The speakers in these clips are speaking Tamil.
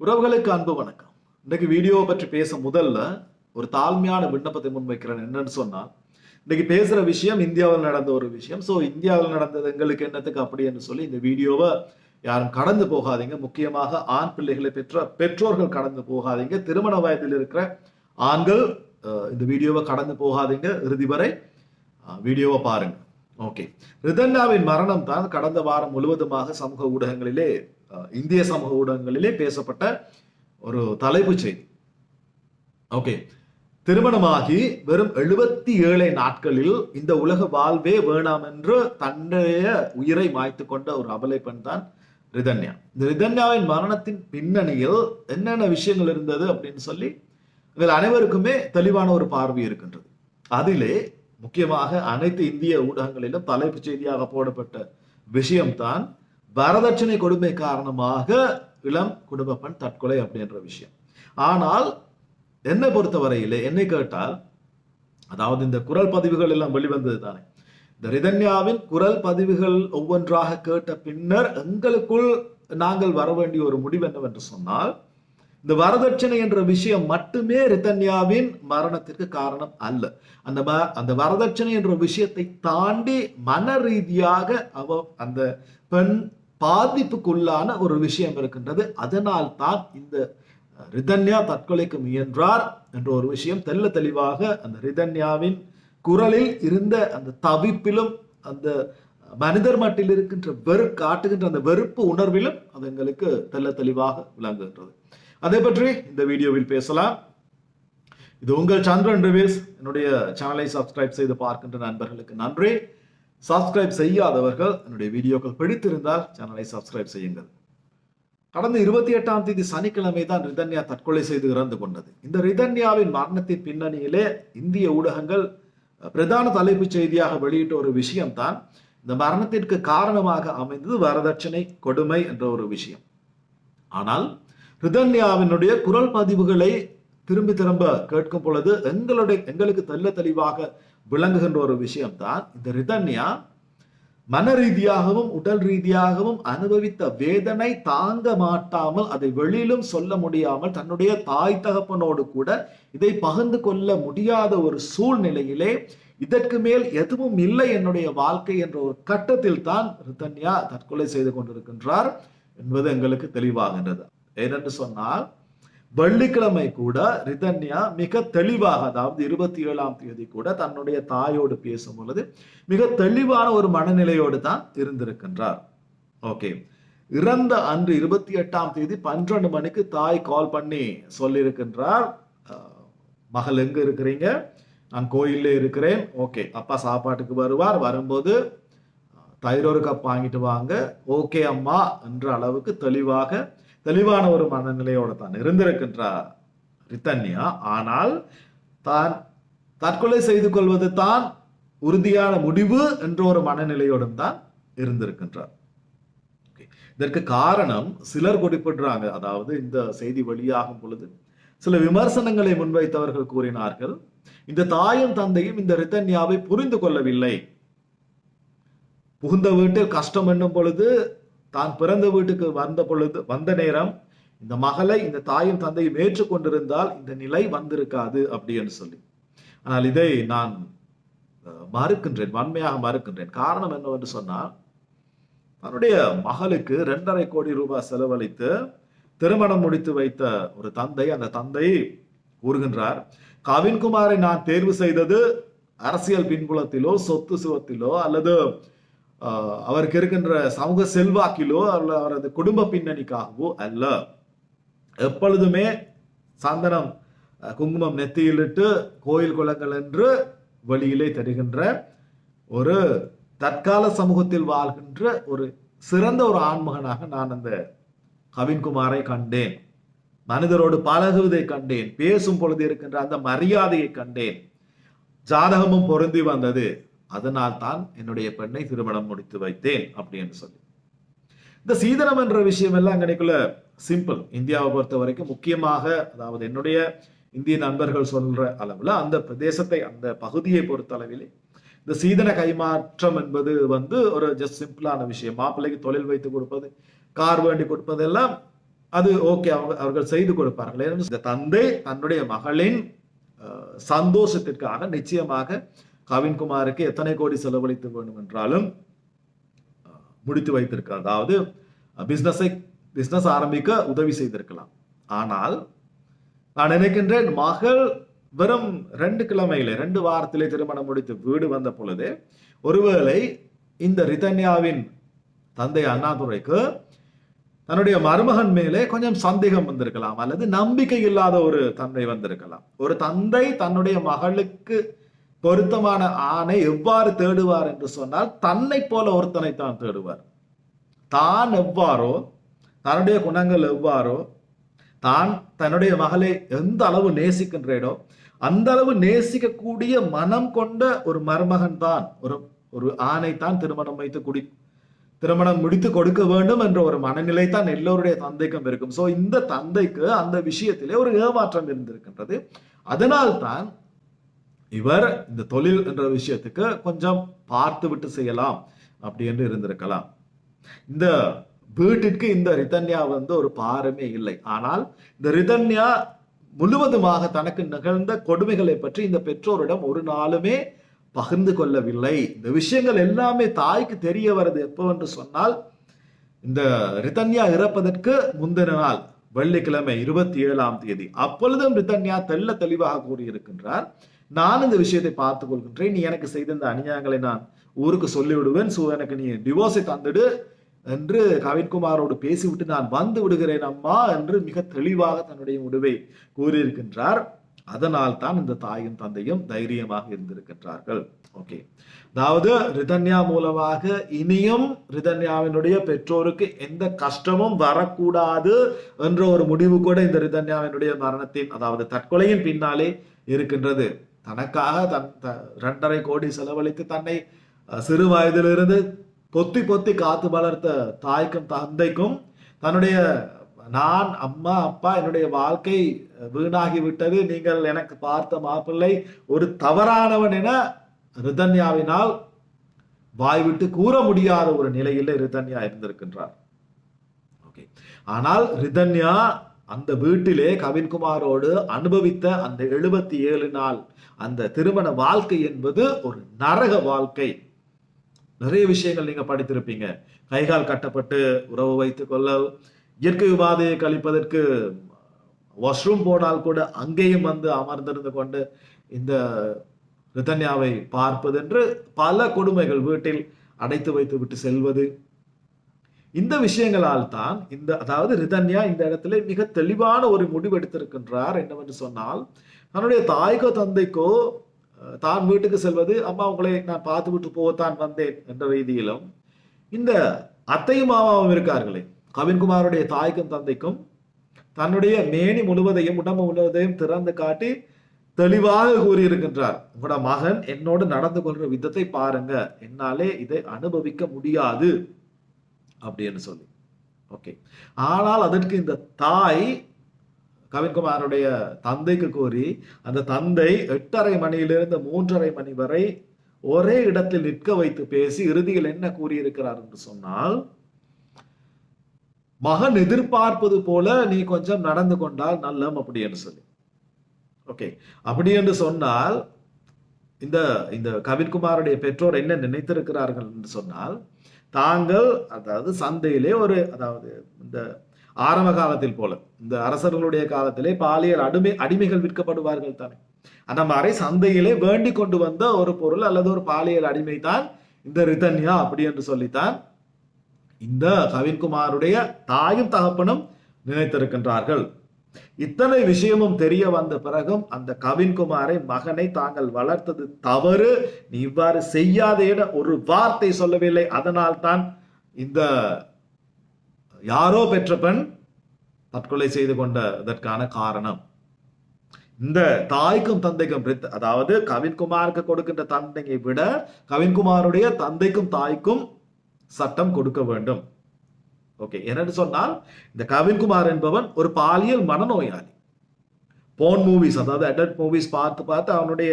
உறவுகளுக்கு அன்பு வணக்கம். இன்னைக்கு வீடியோவை பற்றி பேச முதல்ல ஒரு தாழ்மையான விண்ணப்பத்தை முன்வைக்கிறேன். என்னன்னு சொன்னால் இன்னைக்கு பேசுகிற விஷயம் இந்தியாவில் நடந்த ஒரு விஷயம். ஸோ இந்தியாவில் நடந்தது எங்களுக்கு என்னத்துக்கு அப்படின்னு சொல்லி இந்த வீடியோவை யாரும் கடந்து போகாதீங்க. முக்கியமாக ஆண் பிள்ளைகளை பெற்ற பெற்றோர்கள் கடந்து போகாதீங்க. திருமண வயதில் இருக்கிற ஆண்கள் இந்த வீடியோவை கடந்து போகாதீங்க. இறுதி வரை வீடியோவை பாருங்க. ஓகே ரிதன்னாவின் மரணம் தான் கடந்த வாரம் முழுவதுமாக சமூக ஊடகங்களிலே இந்திய சமூக ஊடகங்களிலே பேசப்பட்ட ஒரு தலைப்பு செய்தி. ஓகே. திருமணமாகி வெறும் எழுபத்தி ஏழை நாட்களில் இந்த உலக வாழ்வே வேணாம் என்று தன்னுடைய உயிரை மாய்த்து கொண்ட ஒரு அபலை பெண் தான் ரிதன்யா. இந்த ரிதன்யாவின் மரணத்தின் பின்னணியில் என்னென்ன விஷயங்கள் இருந்தது அப்படின்னு சொல்லி இதில் அனைவருக்குமே தெளிவான ஒரு பார்வை இருக்கின்றது. அதிலே முக்கியமாக அனைத்து இந்திய ஊடகங்களிலும் தலைப்புச் செய்தியாக போடப்பட்ட விஷயம்தான் வரதட்சணை கொடுமை காரணமாக இளம் குடும்ப பெண் தற்கொலை அப்படின்ற விஷயம். ஆனால் என்னை பொறுத்தவரையிலே என்னை கேட்டால் அதாவது இந்த குரல் பதிவுகள் எல்லாம் வெளிவந்தது தானே. இந்த ரிதன்யாவின் குரல் பதிவுகள் ஒவ்வொன்றாக கேட்ட பின்னர் எங்களுக்குள் நாங்கள் வர வேண்டிய ஒரு முடிவு என்னவென்று சொன்னால் இந்த வரதட்சணை என்ற விஷயம் மட்டுமே ரிதன்யாவின் மரணத்திற்கு காரணம் அல்ல. அந்த அந்த வரதட்சணை என்ற விஷயத்தை தாண்டி மன ரீதியாக அவ அந்த பெண் பாதிப்புக்குள்ளான ஒரு விஷயம் இருக்கின்றது. அதனால் தான் இந்த ரிதன்யா தற்கொலைக்கு முயன்றார் என்ற ஒரு விஷயம் தெல்ல தெளிவாக அந்த ரிதன்யாவின் குரலில் இருந்த அந்த தவிப்பிலும் அந்த மனிதர் மட்டில் இருக்கின்ற வெறு காட்டுகின்ற அந்த வெறுப்பு உணர்விலும் அது எங்களுக்கு தெல்ல தெளிவாக விளங்குகின்றது. அதை பற்றி இந்த வீடியோவில் பேசலாம். இது உங்கள் சந்திரன் ரிவியூஸ் என்னுடைய சேனலை சப்ஸ்கிரைப் செய்து பார்க்கின்ற நண்பர்களுக்கு நன்றி. சப்ஸ்கிரைப் செய்யாதவர்கள் என்னுடைய வீடியோக்கள் பிடித்திருந்தால் சேனலை சப்ஸ்கிரைப் செய்யுங்கள். கடந்த இருபத்தி எட்டாம் தேதி சனிக்கிழமை தான் ரிதன்யா தற்கொலை செய்து இறந்து கொண்டது. இந்த ரிதன்யாவின் மரணத்தின் பின்னணியிலே இந்திய ஊடகங்கள் பிரதான தலைப்புச் செய்தியாக வெளியிட்ட ஒரு விஷயம்தான் இந்த மரணத்திற்கு காரணமாக அமைந்தது வரதட்சணை கொடுமை என்ற ஒரு விஷயம். ஆனால் ரிதன்யாவினுடைய குரல் பதிவுகளை திரும்பி திரும்ப கேட்கும் பொழுது எங்களுடைய எங்களுக்கு தெல்ல தெளிவாக விளங்குகின்ற ஒரு விஷயம்தான். இந்த ரிதன்யா மன ரீதியாகவும் உடல் ரீதியாகவும் அனுபவித்த வேதனை தாங்க மாட்டாமல் அதை வெளியிலும் சொல்ல முடியாமல் தன்னுடைய தாய் தகப்பனோடு கூட இதை பகிர்ந்து கொள்ள முடியாத ஒரு சூழ்நிலையிலே இதற்கு மேல் எதுவும் இல்லை என்னுடைய வாழ்க்கை என்ற ஒரு கட்டத்தில் தான் ரிதன்யா தற்கொலை செய்து கொண்டிருக்கின்றார் என்பது எங்களுக்கு தெளிவாகின்றது. ஏனென்று சொன்னால் வெள்ளிக்கிழமை கூட ரிதன்யா மிக தெளிவாக அதாவது இருபத்தி ஏழாம் தேதி கூட தன்னுடைய தாயோடு பேசும் பொழுது மிக தெளிவான ஒரு மனநிலையோடு தான் இருந்திருக்கின்றார். ஓகே. இறந்த அன்று இருபத்தி எட்டாம் தேதி பன்னிரண்டு மணிக்கு தாய் கால் பண்ணி சொல்லியிருக்கின்றார் மகள் எங்க இருக்கிறீங்க? நான் கோயில்ல இருக்கிறேன். ஓகே. அப்பா சாப்பாட்டுக்கு வருவார். வரும்போது அஹ், தயிர் ஒரு கப் வாங்கிட்டு வாங்க. ஓகே அம்மா. என்ற அளவுக்கு தெளிவாக தெளிவான ஒரு மனநிலையோடு தான் இருந்திருக்கின்றார் ரித்தன்யா. ஆனால் தான் தற்கொலை செய்து கொள்வது தான் உறுதியான முடிவு என்ற ஒரு மனநிலையோடும் தான் இருந்திருக்கின்றார். இதற்கு காரணம் சிலர் குறிப்பிடுறாங்க. அதாவது இந்த செய்தி வெளியாகும் பொழுது சில விமர்சனங்களை முன்வைத்தவர்கள் கூறினார்கள். இந்த தாயும் தந்தையும் இந்த ரித்தன்யாவை புரிந்து கொள்ளவில்லை. புகுந்த வீட்டில் கஷ்டம் என்னும் பொழுது தான் பிறந்த வீட்டுக்கு வந்த பொழுது வந்த நேரம் இந்த மகளை இந்த தாயும் தந்தையும் ஏற்றுக்கொண்டிருந்தால் இந்த நிலை வந்திருக்காது அப்படின்னு சொல்லி. ஆனால் இதை நான் மறுக்கின்றேன் வன்மையாக மறுக்கின்றேன். காரணம் என்னவென்று சொன்னால் தன்னுடைய மகளுக்கு ரெண்டரை கோடி ரூபாய் செலவழித்து திருமணம் முடித்து வைத்த ஒரு தந்தை அந்த தந்தை கூறுகின்றார் கவின்குமாரை நான் தேர்வு செய்தது அரசியல் பின்புலத்திலோ சொத்து சுவத்திலோ அல்லது அவருக்கு இருக்கின்ற சமூக செல்வாக்கிலோ அல்ல அவரது குடும்ப பின்னணிக்காகவோ அல்ல. எப்பொழுதுமே சந்தனம் குங்குமம் நெத்தியிலிட்டு கோயில் குளங்கள் என்று வெளியிலே தருகின்ற ஒரு தற்கால சமூகத்தில் வாழ்கின்ற ஒரு சிறந்த ஒரு ஆண்மகனாக நான் அந்த கவின்குமாரை கண்டேன். மனிதரோடு பழகுவதை கண்டேன். பேசும் பொழுது இருக்கின்ற அந்த மரியாதையை கண்டேன். ஜாதகமும் பொருந்தி வந்தது. அதனால் தான் என்னுடைய பெண்ணை திருமணம் முடித்து வைத்தேன் அப்படின்னு சொல்லி. இந்த சீதனம் என்ற விஷயம் எல்லாம் கிடைக்குள்ள சிம்பிள் இந்தியாவை பொறுத்த வரைக்கும் முக்கியமாக அதாவது என்னுடைய இந்திய நண்பர்கள் சொல்ற அளவுல அந்த பிரதேசத்தை அந்த பகுதியை பொறுத்த அளவிலே இந்த சீதன கைமாற்றம் என்பது வந்து ஒரு ஜஸ்ட் சிம்பிளான விஷயம். மாப்பிள்ளைக்கு தொழில் வைத்து கொடுப்பது கார் வேண்டி கொடுப்பதெல்லாம் அது ஓகே அவங்க அவர்கள் செய்து கொடுப்பார்கள். இந்த தந்தை தன்னுடைய மகளின் அஹ், சந்தோஷத்திற்காக நிச்சயமாக கவின்குமாருக்கு எத்தனை கோடி செலவழித்து வேண்டும் என்றாலும் முடித்து வைத்திருக்கலாம் அதாவது பிஸ்னஸை பிஸ்னஸ் ஆரம்பிக்க உதவி செய்திருக்கலாம். ஆனால் நான் நினைக்கின்றேன் மகள் வெறும் ரெண்டு கிழமையிலே ரெண்டு வாரத்திலே திருமணம் முடித்து வீடு வந்த பொழுது ஒருவேளை இந்த ரிதன்யாவின் தந்தை அண்ணாதுரைக்கு தன்னுடைய மருமகன் மேலே கொஞ்சம் சந்தேகம் வந்திருக்கலாம் அல்லது நம்பிக்கை இல்லாத ஒரு தன்மை வந்திருக்கலாம். ஒரு தந்தை தன்னுடைய மகளுக்கு பொருத்தமான ஆணை எவ்வாறு தேடுவார் என்று சொன்னால் தன்னை போல ஒருத்தனை தான் தேடுவார். தான் எவ்வாறோ தன்னுடைய குணங்கள் எவ்வாறோ தான் தன்னுடைய மகளை எந்த அளவு நேசிக்கின்றேனோ அந்த அளவு நேசிக்கக்கூடிய மனம் கொண்ட ஒரு மருமகன் தான் ஒரு ஒரு ஆணை தான் திருமணம் வைத்து குடி திருமணம் முடித்து கொடுக்க வேண்டும் என்ற ஒரு மனநிலை தான் எல்லோருடைய தந்தைக்கும் இருக்கும். சோ இந்த தந்தைக்கு அந்த விஷயத்திலே ஒரு ஏமாற்றம் இருந்திருக்கின்றது. அதனால் தான் இவர் இந்த தொழில் என்ற விஷயத்துக்கு கொஞ்சம் பார்த்து விட்டு செய்யலாம் அப்படி என்று இருந்திருக்கலாம். இந்த வீட்டிற்கு இந்த ரிதன்யா வந்து ஒரு பாரமே இல்லை. ஆனால் இந்த ரிதன்யா முழுவதுமாக தனக்கு நிகழ்ந்த கொடுமைகளை பற்றி இந்த பெற்றோரிடம் ஒரு நாளுமே பகிர்ந்து கொள்ளவில்லை. இந்த விஷயங்கள் எல்லாமே தாய்க்கு தெரிய வருது எப்போ என்று சொன்னால் இந்த ரிதன்யா இறப்பதற்கு முந்தின நாள் வெள்ளிக்கிழமை இருபத்தி ஏழாம் தேதி. அப்பொழுதும் ரிதன்யா தெள்ள தெளிவாக கூறியிருக்கின்றார் நான் இந்த விஷயத்தை பார்த்துக் கொள்கின்றேன். நீ எனக்கு செய்த இந்த அநியாயங்களை நான் ஊருக்கு சொல்லிவிடுவேன். ஸோ எனக்கு நீ டிவோர்ஸை தந்துடு என்று கவின்குமாரோடு பேசிவிட்டு நான் வந்து விடுகிறேன் அம்மா என்று மிக தெளிவாக தன்னுடைய முடிவை கூறியிருக்கின்றார். அதனால் தான் இந்த தாயும் தந்தையும் தைரியமாக இருந்திருக்கின்றார்கள். ஓகே அதாவது ரிதன்யா மூலமாக இனியும் ரிதன்யாவினுடைய பெற்றோருக்கு எந்த கஷ்டமும் வரக்கூடாது என்ற ஒரு முடிவு கூட இந்த ரிதன்யாவினுடைய மரணத்தின் அதாவது தற்கொலையின் பின்னாலே இருக்கின்றது. தனக்காக தன் த- ரெண்டரை கோடி செலவழித்து தன்னை சிறு வயதிலிருந்து பொத்தி பொத்தி காத்து வளர்த்த தாய்க்கும் தந்தைக்கும் தன்னுடைய நான் அம்மா அப்பா என்னுடைய வாழ்க்கை வீணாகி விட்டது. நீங்கள் எனக்கு பார்த்த மாப்பிள்ளை ஒரு தவறானவன் என ரிதன்யாவினால் வாய்விட்டு கூற முடியாத ஒரு நிலையில் ரிதன்யா இருந்திருக்கின்றார். ஓகே. ஆனால் ரிதன்யா அந்த வீட்டிலே கவின்குமாரோடு அனுபவித்த அந்த எழுபத்தி ஏழு நாள் அந்த திருமண வாழ்க்கை என்பது ஒரு நரக வாழ்க்கை. நிறைய விஷயங்கள் நீங்க படித்திருப்பீங்க. கைகால் கட்டப்பட்டு உறவு வைத்துக் கொள்ள இயற்கை உபாதையை கழிப்பதற்கு வாஷ்ரூம் போனால் கூட அங்கேயும் வந்து அமர்ந்திருந்து கொண்டு இந்த ரிதன்யாவை பார்ப்பது என்று பல கொடுமைகள் வீட்டில் அடைத்து வைத்து விட்டு செல்வது. இந்த விஷயங்களால் தான் இந்த அதாவது ரிதன்யா இந்த இடத்துல மிக தெளிவான ஒரு முடிவு எடுத்திருக்கின்றார் என்னவென்று சொன்னால் தன்னுடைய தாய்க்கோ தந்தைக்கோ தான் வீட்டுக்கு செல்வது அம்மா உங்களை நான் பார்த்து விட்டு போகத்தான் வந்தேன் என்ற ரீதியிலும் இந்த அத்தையும் மாமாவும் இருக்கார்களே கவின்குமாருடைய தாய்க்கும் தந்தைக்கும் தன்னுடைய மேனி முழுவதையும் உடம்பு முழுவதையும் திறந்து காட்டி தெளிவாக கூறியிருக்கின்றார் உங்களோட மகன் என்னோடு நடந்து கொள்ற விதத்தை பாருங்க என்னாலே இதை அனுபவிக்க முடியாது அப்படின்னு சொல்லி. ஓகே ஆனால் அதற்கு இந்த தாய் கவின்குமாருடைய தந்தைக்கு கூறி அந்த தந்தை எட்டரை மணியிலிருந்து மூன்றரை மணி வரை ஒரே இடத்தில் நிற்க வைத்து பேசி இறுதியில் என்ன கூறியிருக்கிறார் என்று சொன்னால் மகன் எதிர்பார்ப்பது போல நீ கொஞ்சம் நடந்து கொண்டால் நல்லம் அப்படி என்று சொல்லி. ஓகே அப்படி என்று சொன்னால் இந்த இந்த கவின்குமாருடைய பெற்றோர் என்ன நினைத்திருக்கிறார்கள் என்று சொன்னால் தாங்கள் அதாவது சந்தையிலே ஒரு அதாவது இந்த ஆரம்ப காலத்தில் போல இந்த அரசர்களுடைய காலத்திலே பாலியல் அடிமை அடிமைகள் விற்கப்படுவார்கள் தானே. அந்த மாதிரி சந்தையிலே வேண்டி கொண்டு வந்த ஒரு பொருள் அல்லது ஒரு பாலியல் அடிமை தான் இந்த ரிதன்யா அப்படி என்று சொல்லித்தான் இந்த கவின்குமாருடைய தாயும் தகப்பனும் நினைத்திருக்கின்றார்கள். இத்தனை விஷயமும் தெரிய வந்த பிறகும் அந்த கவின்குமாரை மகனை தாங்கள் வளர்த்தது தவறு. நீ இவ்வாறு செய்யாதே என ஒரு வார்த்தை சொல்லவில்லை. அதனால் தான் இந்த யாரோ பெற்ற பெண் தற்கொலை செய்து கொண்டதற்கான காரணம். இந்த தாய்க்கும் தந்தைக்கும் அதாவது கவின்குமாருக்கு கொடுக்கின்ற தந்தையை விட கவின்குமாருடைய தந்தைக்கும் தாய்க்கும் சட்டம் கொடுக்க வேண்டும். ஓகே என்னன்னு சொன்னால் இந்த கவின்குமார் என்பவன் ஒரு பாலியல் மனநோயாளி. போன் மூவிஸ் அதாவது அடல்ட் மூவிஸ் பார்த்து பார்த்து அவனுடைய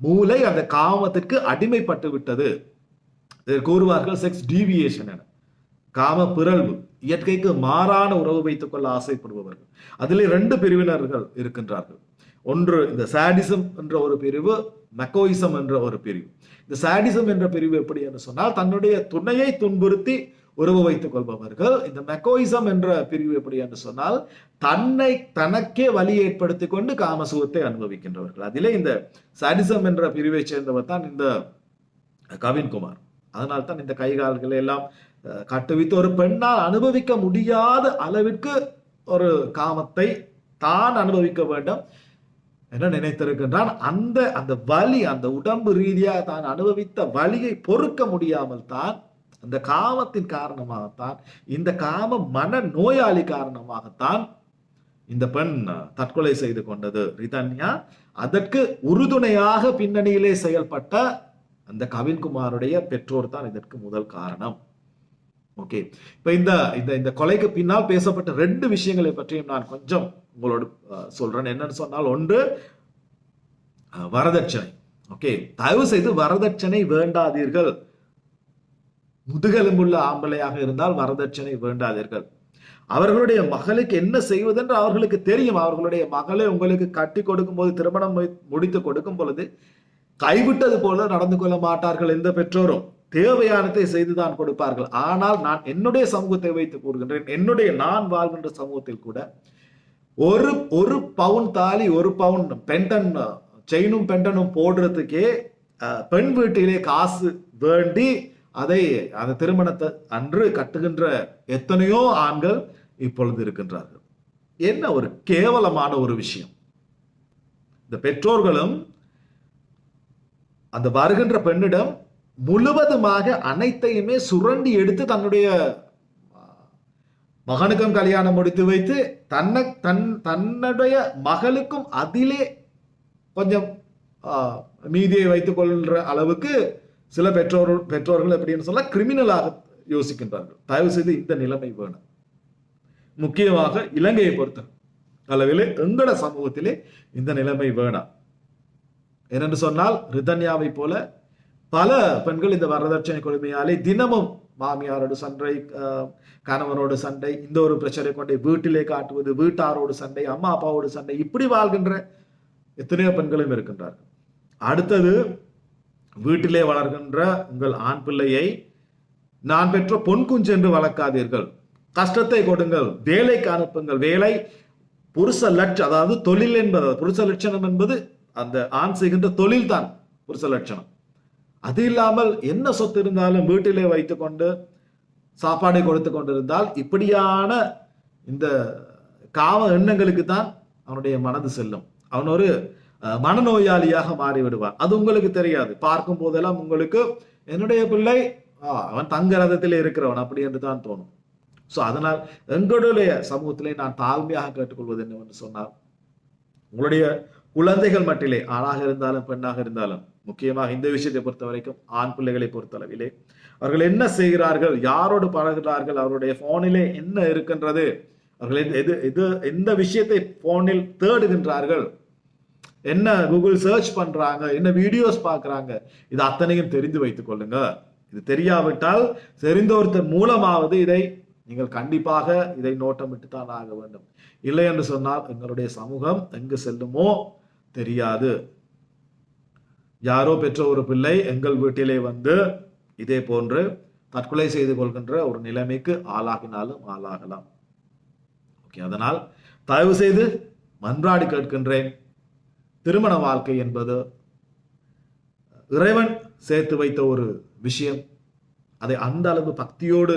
மூளை அந்த காமத்திற்கு அடிமைப்பட்டு விட்டது. கூறுவார்கள் செக்ஸ் டீவியேஷன் என. காம பிறழ்வு இயற்கைக்கு மாறான உறவு வைத்துக் கொள்ள ஆசைப்படுபவர்கள். அதிலே ரெண்டு பிரிவினர்கள் இருக்கின்றார்கள். ஒன்று இந்த சாடிசம் என்ற ஒரு பிரிவு மெக்கோயிசம் என்ற ஒரு பிரிவு. இந்த சாடிசம் என்ற பிரிவு எப்படி என்று சொன்னால் தன்னுடைய துணையை துன்புறுத்தி உறவு வைத்துக் கொள்பவர்கள். இந்த மெக்கோயிசம் என்ற பிரிவு எப்படி என்று சொன்னால் தன்னை தனக்கே வழி ஏற்படுத்தி கொண்டு காமசுகத்தை அனுபவிக்கின்றவர்கள். அதிலே இந்த சாடிசம் என்ற பிரிவை சேர்ந்தவர் தான் இந்த கவின்குமார் அதனால் தான் இந்த கைகால்களை எல்லாம் கட்டுவித்து ஒரு பெண்ணால் அனுபவிக்க முடியாத அளவிற்கு ஒரு காமத்தை தான் அனுபவிக்க வேண்டும் என நினைத்திருக்கின்றான். அந்த அந்த வலி அந்த உடம்பு ரீதியாக தான் அனுபவித்த வலியை பொறுக்க முடியாமல் தான் அந்த காமத்தின் காரணமாகத்தான் இந்த காம மன நோயாளி காரணமாகத்தான் இந்த பெண் தற்கொலை செய்து கொண்டது. ரிதன்யா அதற்கு உறுதுணையாக பின்னணியிலே செயல்பட்ட அந்த கவின்குமாருடைய பெற்றோர் தான் இதற்கு முதல் காரணம். ஓகே. இப்ப இந்த இந்த இந்த கொலைக்கு பின்னால் பேசப்பட்ட ரெண்டு விஷயங்களை பற்றியும் நான் கொஞ்சம் உங்களோடு சொல்றேன். என்னன்னு சொன்னால் ஒன்று வரதட்சணை. ஓகே. தயவு செய்து வரதட்சணை வேண்டாதீர்கள். முதுகெலும்புள்ள ஆம்பளையாக இருந்தால் வரதட்சணை வேண்டாதீர்கள். அவர்களுடைய மகளுக்கு என்ன செய்வதென்று அவர்களுக்கு தெரியும். அவர்களுடைய மகளை உங்களுக்கு கட்டி கொடுக்கும் போது திருமணம் முடித்து கொடுக்கும் பொழுது கைவிட்டது போல நடந்து கொள்ள மாட்டார்கள் எந்த பெற்றோரும். தேவையானதை செய்துதான் கொடுப்பார்கள். ஆனால் நான் என்னுடைய சமூகத்தை வைத்து கூறுகின்றேன். என்னுடைய நான் வாழ்கின்ற சமூகத்தில் கூட ஒரு ஒரு பவுன் தாலி ஒரு பவுன் பெண்டன் செயினும் பெண்டனும் போடுறதுக்கே பெண் வீட்டிலே காசு வேண்டி அதை அந்த திருமணத்தை அன்று கட்டுகின்ற எத்தனையோ ஆண்கள் இப்பொழுது இருக்கின்றார்கள். என்ன ஒரு கேவலமான ஒரு விஷயம். இந்த பெற்றோர்களும் அந்த வருகின்ற பெண்ணிடம் முழுவதுமாக அனைத்தையுமே சுரண்டி எடுத்து தன்னுடைய மகனுக்கும் கல்யாணம் முடித்து வைத்து தன்னை தன் தன்னுடைய மகளுக்கும் அதிலே கொஞ்சம் ஆஹ், மீதியை வைத்துக் கொள்கிற அளவுக்கு சில பெற்றோர் பெற்றோர்கள் எப்படின்னு சொன்னால் கிரிமினலாக யோசிக்கின்றார்கள். தயவு செய்து இந்த நிலைமை வேணும். முக்கியமாக இலங்கையை பொறுத்த அளவிலே எங்கட சமூகத்திலே இந்த நிலைமை வேணாம். ஏனென்று சொன்னால் ரிதன்யாவை போல பல பெண்கள் இந்த வரதட்சணை கொடுமையாலே தினமும் மாமியாரோடு சண்டை கணவனோடு சண்டை இந்த ஒரு பிரச்சனை கொண்டு வீட்டிலே காட்டுவது வீட்டாரோடு சண்டை அம்மா அப்பாவோடு சண்டை இப்படி வாழ்கின்ற எத்தனையோ பெண்களும் இருக்கின்றார்கள். அடுத்தது வீட்டிலே வளர்கின்ற உங்கள் ஆண் பிள்ளையை நான் பெற்ற பொன் குஞ்சு என்று வளர்க்காதீர்கள். கஷ்டத்தை கொடுங்கள். வேலைக்கு அனுப்புங்கள். வேலை புருஷ லட்சம் அதாவது தொழில் என்பது புருஷ லட்சணம் என்பது அந்த ஆண் செய்கின்ற தொழில் தான் புருஷ லட்சணம். அது இல்லாமல் என்ன சொத்து இருந்தாலும் வீட்டிலே வைத்துக்கொண்டு சாப்பாடை கொடுத்து கொண்டிருந்தால் இப்படியான இந்த காம எண்ணங்களுக்கு தான் அவனுடைய மனது செல்லும். அவன் ஒரு மனநோயாளியாக மாறிவிடுவார் அது உங்களுக்கு தெரியாது. பார்க்கும் போதெல்லாம் உங்களுக்கு என்னுடைய பிள்ளை அவன் தங்க ரதத்தில் இருக்கிறவன் அப்படி என்று தான் தோணும். ஸோ அதனால் எங்களுடைய சமூகத்திலே நான் தாழ்மையாக கேட்டுக்கொள்வது என்னவென்று சொன்னால் உங்களுடைய குழந்தைகள் மட்டிலே ஆணாக இருந்தாலும் பெண்ணாக இருந்தாலும் முக்கியமாக இந்த விஷயத்தை பொறுத்த வரைக்கும் ஆண் பிள்ளைகளை பொறுத்தளவிலே அவர்கள் என்ன செய்கிறார்கள் யாரோடு பழகிறார்கள் அவருடைய போனிலே என்ன இருக்கின்றது அவர்கள் எது- எது எது எந்த விஷயத்தை போனில் தேடுகின்றார்கள் என்ன கூகுள் சர்ச் பண்றாங்க என்ன வீடியோஸ் பார்க்குறாங்க இது அத்தனையும் தெரிந்து வைத்துக் கொள்ளுங்க. இது தெரியாவிட்டால் தெரிந்த ஒருத்தர் மூலமாவது இதை நீங்கள் கண்டிப்பாக இதை நோட்டமிட்டு தான் ஆக வேண்டும். இல்லை என்று சொன்னால் எங்களுடைய சமூகம் எங்கு செல்லுமோ தெரியாது. யாரோ பெற்ற ஒரு பிள்ளை எங்கள் வீட்டிலே வந்து இதே போன்று தற்கொலை செய்து கொள்கின்ற ஒரு நிலைமைக்கு ஆளாகினாலும் ஆளாகலாம். ஓகே அதனால் தயவு செய்து மன்றாடி கேட்கின்றேன். திருமண வாழ்க்கை என்பது இறைவன் சேர்த்து வைத்த ஒரு விஷயம். அதை அந்த அளவு பக்தியோடு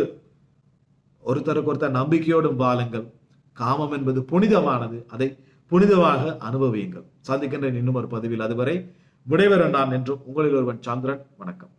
ஒருத்தருக்கு ஒருத்தர் நம்பிக்கையோடும் வாழுங்கள். காமம் என்பது புனிதமானது. அதை புனிதமாக அனுபவியுங்கள். சந்திக்கின்றேன் இன்னும் ஒரு பதிவில். அதுவரை விடைபெற நான் என்றும் உங்களில் ஒருவன் சந்திரன். வணக்கம்.